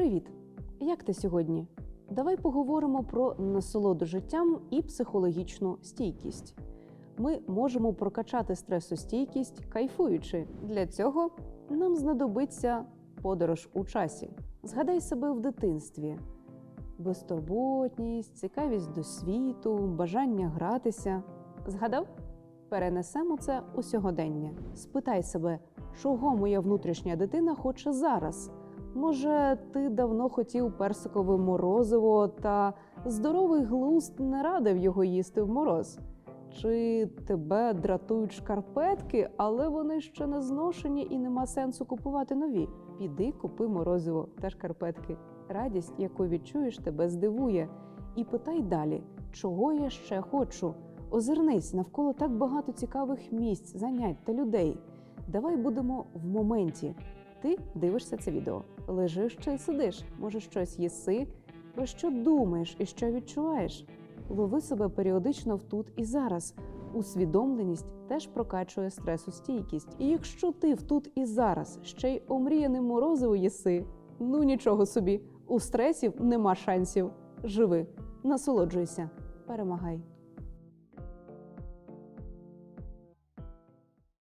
Привіт! Як ти сьогодні? Давай поговоримо про насолоду життям і психологічну стійкість. Ми можемо прокачати стресостійкість, кайфуючи. Для цього нам знадобиться подорож у часі. Згадай себе в дитинстві: безтурботність, цікавість до світу, бажання гратися. Згадав? Перенесемо це у сьогодення. Спитай себе, чого моя внутрішня дитина хоче зараз. Може, ти давно хотів персикове морозиво, та здоровий глузд не радив його їсти в мороз. Чи тебе дратують шкарпетки, але вони ще не зношені і нема сенсу купувати нові? Піди купи морозиво та шкарпетки. Радість, яку відчуєш, тебе здивує. І питай далі, чого я ще хочу. Озирнись навколо так багато цікавих місць, занять та людей. Давай будемо в моменті. Ти дивишся це відео, лежиш чи сидиш, може щось їси, про що думаєш і що відчуваєш. Лови себе періодично в тут і зараз. Усвідомленість теж прокачує стресостійкість. І якщо ти в тут і зараз ще й омріяним морозиво їси, ну нічого собі, у стресів нема шансів. Живи, насолоджуйся, перемагай.